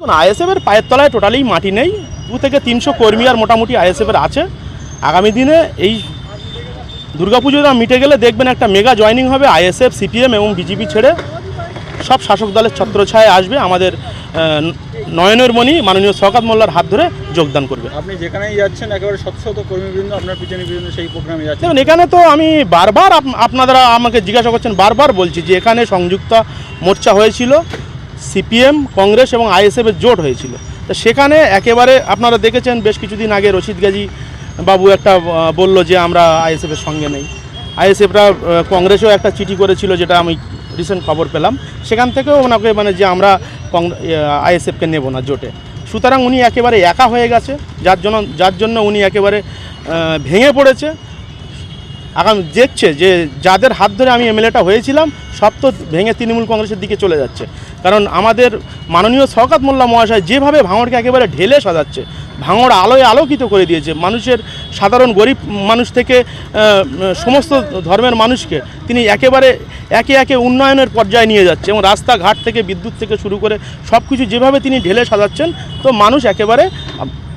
দেখুন আইএসএফের পায়ের তলায় টোটালি মাটি নেই। দু থেকে তিনশো কর্মী আর মোটামুটি আইএসএফের আছে। আগামী দিনে এই দুর্গাপুজোটা মিটে গেলে দেখবেন একটা মেগা জয়নিং হবে আইএসএফ সিপিএম এবং বিজেপি ছেড়ে। সব শাসক দলের ছত্রছায় আসবে। আমাদের নয়নের মণি মাননীয় শওকাত মোল্লার হাত ধরে যোগদান করবে। আপনি যেখানেই যাচ্ছেন একেবারে শত শত কর্মীবৃন্দ আপনার পিছনে পিছনে সেই প্রোগ্রামে যাচ্ছেন দেখুন এখানে তো আমি বারবার আপ- আপনারা আমাকে জিজ্ঞাসা করছেন বারবার বলছি যে এখানে সংযুক্ত মোর্চা হয়েছিল। সিপিএম, কংগ্রেস এবং আইএসএফের জোট হয়েছিল। তো সেখানে একেবারে আপনারা দেখেছেন বেশ কিছুদিন আগে রশিদ গাজী বাবু একটা বলল যে আমরা আইএসএফের সঙ্গে নেই। আইএসএফরা কংগ্রেসও একটা চিঠি করেছিল যেটা আমি রিসেন্ট খবর পেলাম। সেখান থেকেও ওনাকে মানে যে আমরা আইএসএফকে নেব না জোটে। সুতরাং উনি একেবারে একা হয়ে গেছে। যার জন্য যার জন্য উনি একেবারে ভেঙে পড়েছে। আগামী দেখছে যে যাদের হাত ধরে আমি এমএলএটা হয়েছিলাম, সব তো ভেঙে তৃণমূল কংগ্রেসের দিকে চলে যাচ্ছে। কারণ আমাদের মাননীয় শওকাত মোল্লা মহাশয় যেভাবে ভাঙড়কে একেবারে ঢেলে সাজাচ্ছে, ভাঙড় আলোয় আলোকিত করে দিয়েছে, মানুষের সাধারণ গরিব মানুষ থেকে সমস্ত ধর্মের মানুষকে তিনি একেবারে একে একে উন্নয়নের পর্যায়ে নিয়ে যাচ্ছে এবং রাস্তাঘাট থেকে বিদ্যুৎ থেকে শুরু করে সব কিছু যেভাবে তিনি ঢেলে সাজাচ্ছেন, তো মানুষ একেবারে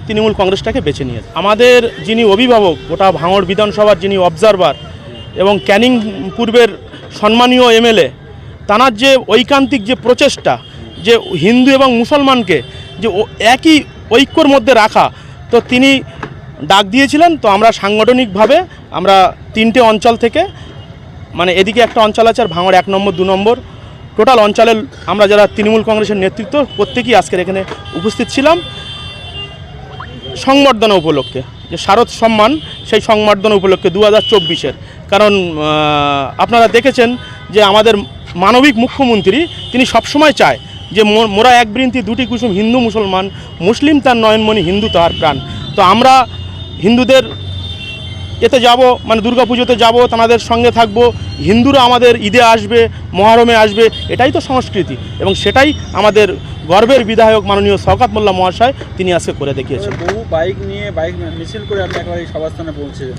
তৃণমূল কংগ্রেসটাকে বেছে নিয়েছে। আমাদের যিনি অভিভাবক, গোটা ভাঙড় বিধানসভার যিনি অবজারভার এবং ক্যানিং পূর্বের সম্মানীয় এমএলএ তাঁর যে ঐকান্তিক যে প্রচেষ্টা, যে হিন্দু এবং মুসলমানকে যে একই ঐক্যর মধ্যে রাখা, তো তিনি ডাক দিয়েছিলেন, তো আমরা সাংগঠনিকভাবে আমরা তিনটে অঞ্চল থেকে মানে এদিকে একটা অঞ্চল আছে আর ভাঙড় এক নম্বর, দু নম্বর, টোটাল অঞ্চলের আমরা যারা তৃণমূল কংগ্রেসের নেতৃত্ব, প্রত্যেকেই আজকের এখানে উপস্থিত ছিলাম। সংবর্ধনা উপলক্ষে, যে শারদ সম্মান সেই সংবর্ধনা উপলক্ষে দু হাজার চব্বিশের। কারণ আপনারা দেখেছেন যে আমাদের মানবিক মুখ্যমন্ত্রী তিনি সবসময় চায় যে মোরা এক বৃন্তি, দুটি কুসুম, হিন্দু মুসলমান, মুসলিম তার নয়নমণি, হিন্দু তার প্রাণ। তো আমরা হিন্দুদের এতে যাব মানে দুর্গা পুজোতে যাব তাদের সঙ্গে থাকব। হিন্দুরা আমাদের ঈদে আসবে মহারমে আসবে এটাই তো সংস্কৃতি। এবং সেটাই আমাদের গর্বের বিধায়ক মাননীয় শওকাত মোল্লা মহাশয় তিনি আজকে করে দেখিয়েছেন। বহু বাইক নিয়ে বাইক মিছিল করে আপনি একেবারে এই সভাস্থানে পৌঁছেছেন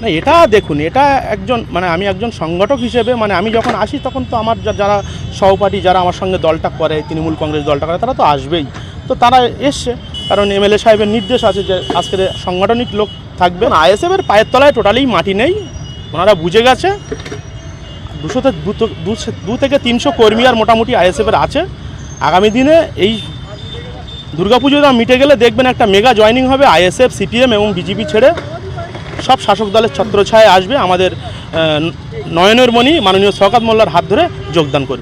না এটা দেখুন এটা একজন মানে আমি একজন সংগঠক হিসেবে মানে আমি যখন আসি তখন তো আমার যা- যারা সহপাঠী যারা আমার সঙ্গে দলটা করে তৃণমূল কংগ্রেস দলটা করে তারা তো আসবেই। তো তারা এসছে কারণ এমএলএ সাহেবের নির্দেশ আছে যে আজকের সাংগঠনিক লোক থাকবে না। আইএসএফের পায়ের তলায় টোটালি মাটি নেই। ওনারা বুঝে গেছে। দুশো থেকে দু থেকে তিনশো কর্মী আর মোটামুটি আইএসএফের আছে। আগামী দিনে এই দুর্গাপুজোটা মিটে গেলে দেখবেন একটা মেগা জয়নিং হবে আইএসএফ, সিপিএম এবং বিজেপি ছেড়ে। সব শাসক দলের ছত্রছায় আসবে। আমাদের নয়নের মণি মাননীয় শওকাত মোল্লার হাত ধরে যোগদান করবে।